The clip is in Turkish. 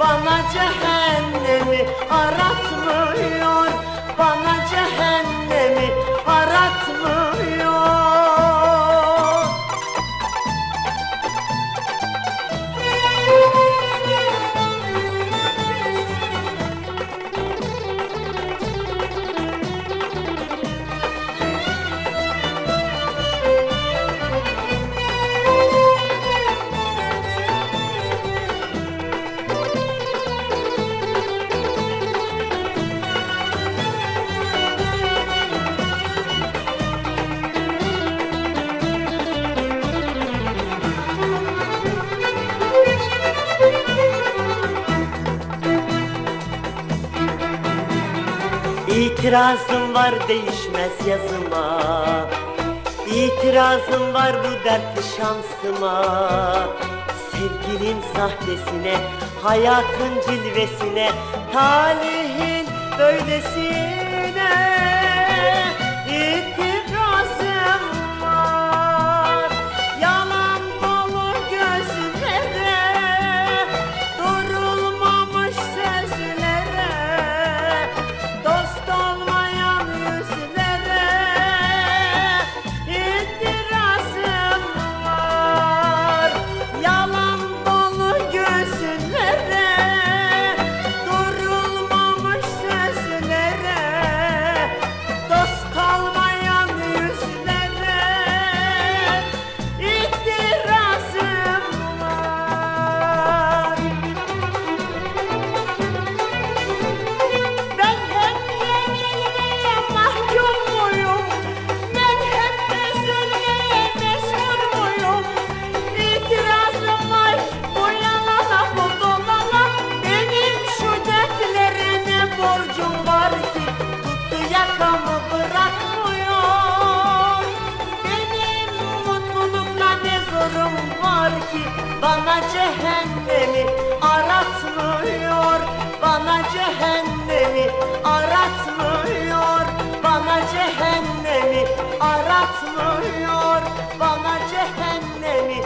Bana cehennemi aratmıyor. Bana cehennemi İtirazım var değişmez yazıma. İtirazım var bu dertli şansıma. Sevginin sahtesine, hayatın cilvesine Talihin böylesine cehennemi aratmıyor bana cehennemi aratmıyor bana cehennemi aratmıyor bana cehennemi